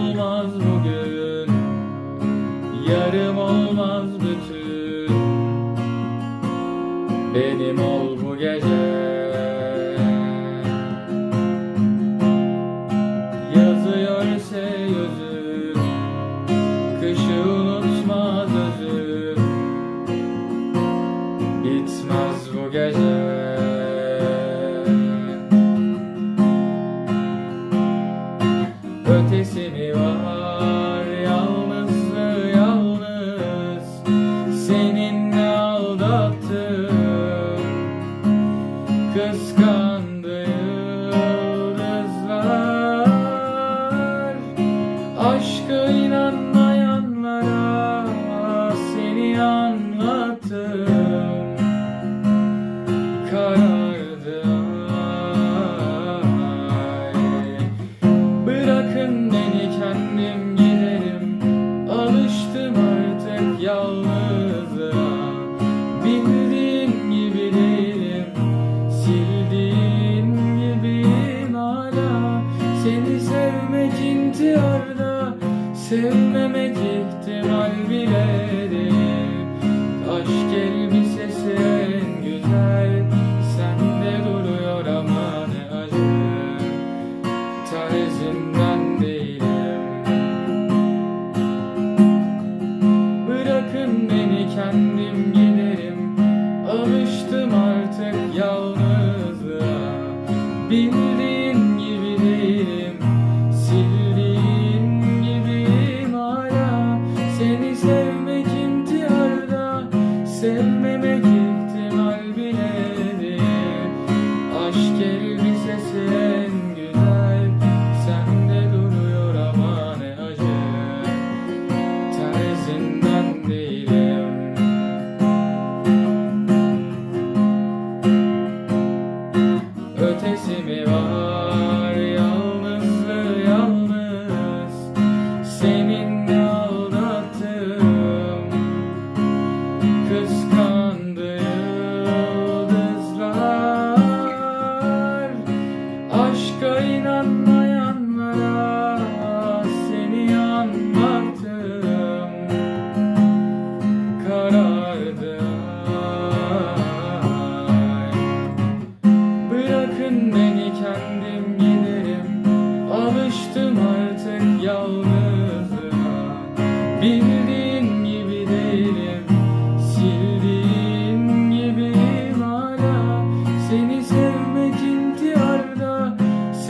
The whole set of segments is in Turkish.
olmaz bugün. Yarım olmaz bütün. Benim ol bu gece. Yazıyorsa yüzüm Kışı unutmaz özüm Bitmez bu gece Ötesi mi var yalnızlığı yalnız. Seninle aldattım. Kıskandı yıldızlar. Aşkı inanmayanlara seni anlattım sevmek intiharda Sevmemek ihtimal bile değil. Aşk elbisesi en güzel Sende duruyor ama ne acı Terzinden değilim. Bırakın beni kendim giderim. Alıştım artık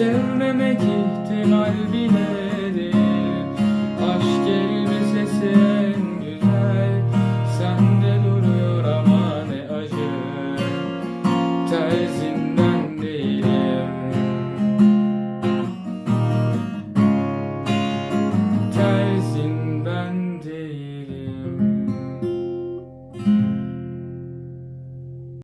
Sevmemek ihtimal bile değil. Aşk elbisesi